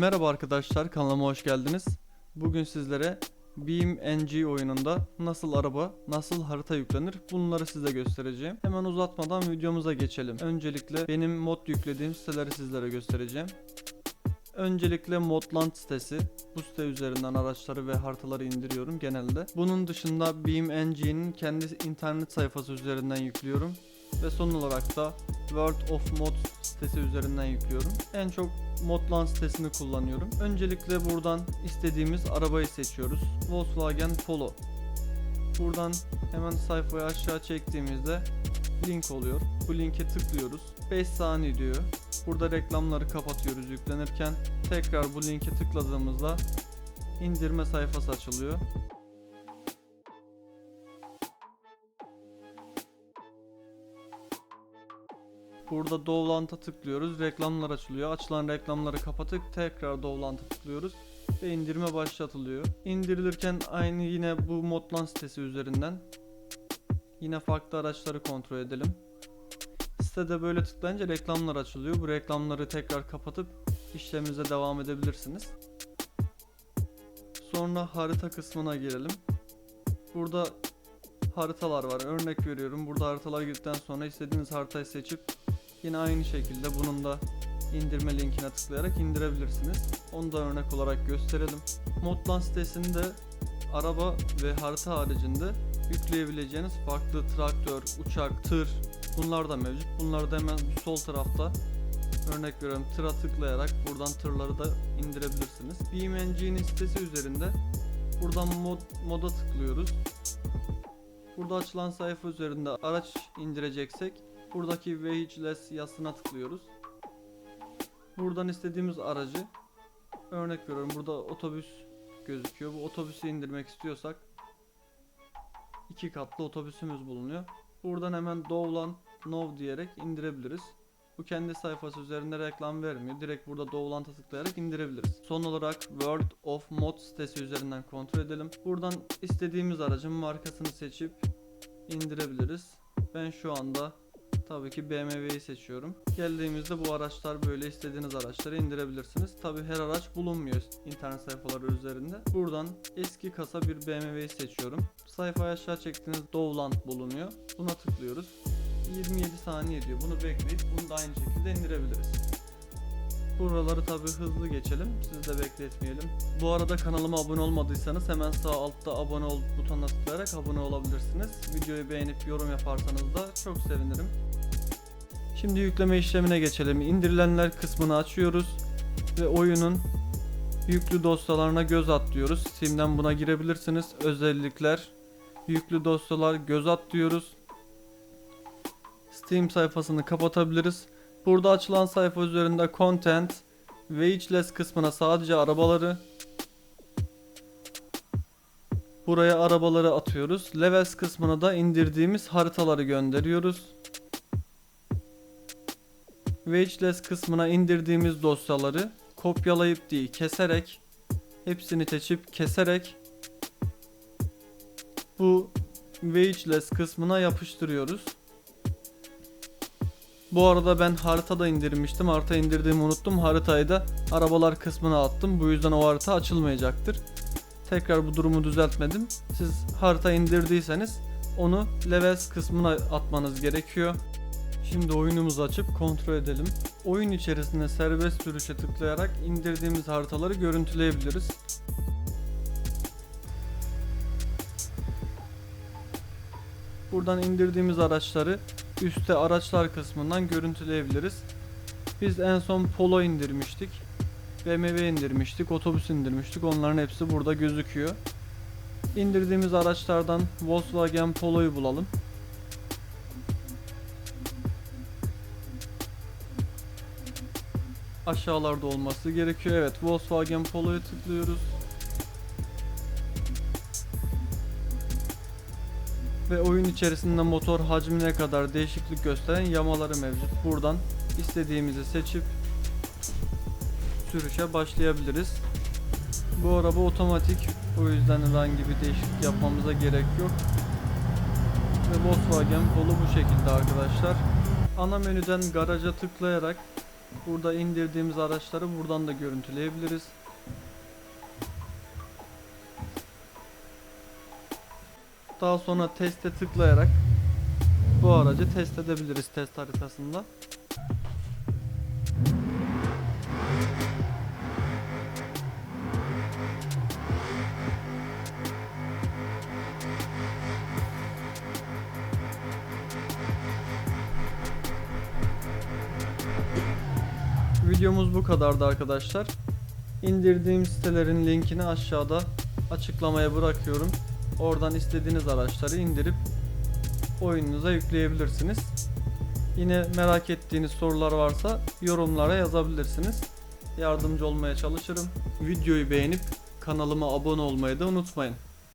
Merhaba arkadaşlar kanalıma hoş geldiniz. Bugün sizlere Beam NG oyununda nasıl araba, nasıl harita yüklenir bunları size göstereceğim. Hemen uzatmadan videomuza geçelim. Öncelikle benim mod yüklediğim siteleri sizlere göstereceğim. Öncelikle Modland sitesi. Bu site üzerinden araçları ve haritaları indiriyorum genelde. Bunun dışında Beam NG'nin kendi internet sayfası üzerinden yüklüyorum. Ve son olarak da World of Mod sitesi üzerinden yüklüyorum. En çok Modland sitesini kullanıyorum. Öncelikle buradan istediğimiz arabayı seçiyoruz. Volkswagen Polo. Buradan hemen sayfayı aşağı çektiğimizde link oluyor. Bu linke tıklıyoruz. 5 saniye diyor. Burada reklamları kapatıyoruz yüklenirken. Tekrar bu linke tıkladığımızda indirme sayfası açılıyor. Burada Dovlant'a tıklıyoruz. Reklamlar açılıyor. Açılan reklamları kapatıp tekrar Dovlant'a tıklıyoruz ve indirme başlatılıyor. İndirilirken aynı yine bu Modlan sitesi üzerinden yine farklı araçları kontrol edelim. Sitede böyle tıklayınca reklamlar açılıyor. Bu reklamları tekrar kapatıp işleminize devam edebilirsiniz. Sonra harita kısmına girelim. Burada haritalar var. Örnek veriyorum. Burada haritalar girdikten sonra istediğiniz haritayı seçip yine aynı şekilde bunun da indirme linkine tıklayarak indirebilirsiniz. Onu da örnek olarak gösterelim. Modlan sitesinde araba ve harita haricinde yükleyebileceğiniz farklı traktör, uçak, tır bunlar da mevcut. Bunları da hemen sol tarafta örnek veriyorum tıra tıklayarak buradan tırları da indirebilirsiniz. BeamNG'nin sitesi üzerinde buradan mod, moda tıklıyoruz. Burada açılan sayfa üzerinde araç indireceksek buradaki Vehicles yazısına tıklıyoruz. Buradan istediğimiz aracı örnek veriyorum burada otobüs gözüküyor. Bu otobüsü indirmek istiyorsak iki katlı otobüsümüz bulunuyor. Buradan hemen Dovlan Nov diyerek indirebiliriz. Bu kendi sayfası üzerinde reklam vermiyor. Direkt burada Dovlant'a tıklayarak indirebiliriz. Son olarak World of Mod sitesi üzerinden kontrol edelim. Buradan istediğimiz aracın markasını seçip indirebiliriz. Ben şu anda tabii ki BMW'yi seçiyorum. Geldiğimizde bu araçlar böyle istediğiniz araçları indirebilirsiniz. Tabii her araç bulunmuyor internet sayfaları üzerinde. Buradan eski kasa bir BMW'yi seçiyorum. Sayfayı aşağı çektiğiniz Dovland bulunuyor. Buna tıklıyoruz. 27 saniye diyor. Bunu bekleyip bunu da aynı şekilde indirebiliriz. Buraları tabi hızlı geçelim. Sizi de bekletmeyelim. Bu arada kanalıma abone olmadıysanız hemen sağ altta abone ol butonuna tıklayarak abone olabilirsiniz. Videoyu beğenip yorum yaparsanız da çok sevinirim. Şimdi yükleme işlemine geçelim. İndirilenler kısmını açıyoruz ve oyunun yüklü dosyalarına göz at diyoruz. Steam'den buna girebilirsiniz. Özellikler, yüklü dosyalar göz at diyoruz. Steam sayfasını kapatabiliriz. Burada açılan sayfa üzerinde content ve Ageless kısmına sadece arabaları Buraya arabaları atıyoruz. Levels kısmına da indirdiğimiz haritaları gönderiyoruz. Wageless kısmına indirdiğimiz dosyaları kopyalayıp değil keserek hepsini seçip keserek bu Wageless kısmına yapıştırıyoruz. Bu arada ben haritada indirmiştim. Harita indirdiğimi unuttum. Haritayı da arabalar kısmına attım. Bu yüzden o harita açılmayacaktır. Tekrar bu durumu düzeltmedim. Siz harita indirdiyseniz onu levels kısmına atmanız gerekiyor. Şimdi oyunumuzu açıp kontrol edelim. Oyun içerisinde serbest sürüşe tıklayarak indirdiğimiz haritaları görüntüleyebiliriz. Buradan indirdiğimiz araçları üstte araçlar kısmından görüntüleyebiliriz. Biz en son Polo indirmiştik. BMW indirmiştik, otobüs indirmiştik. Onların hepsi burada gözüküyor. İndirdiğimiz araçlardan Volkswagen Polo'yu bulalım. Aşağılarda olması gerekiyor. Evet, Volkswagen Polo'yu tıklıyoruz. Ve oyun içerisinde motor hacmine kadar değişiklik gösteren yamaları mevcut. Buradan istediğimizi seçip sürüşe başlayabiliriz. Bu araba otomatik. O yüzden herhangi bir değişiklik yapmamıza gerek yok. Ve Volkswagen Polo bu şekilde arkadaşlar. Ana menüden garaja tıklayarak Burada indirdiğimiz araçları buradan da görüntüleyebiliriz. Daha sonra teste tıklayarak bu aracı test edebiliriz test haritasında. Videomuz bu kadardı arkadaşlar. İndirdiğim sitelerin linkini aşağıda açıklamaya bırakıyorum. Oradan istediğiniz araçları indirip oyununuza yükleyebilirsiniz. Yine merak ettiğiniz sorular varsa yorumlara yazabilirsiniz. Yardımcı olmaya çalışırım. Videoyu beğenip kanalıma abone olmayı da unutmayın.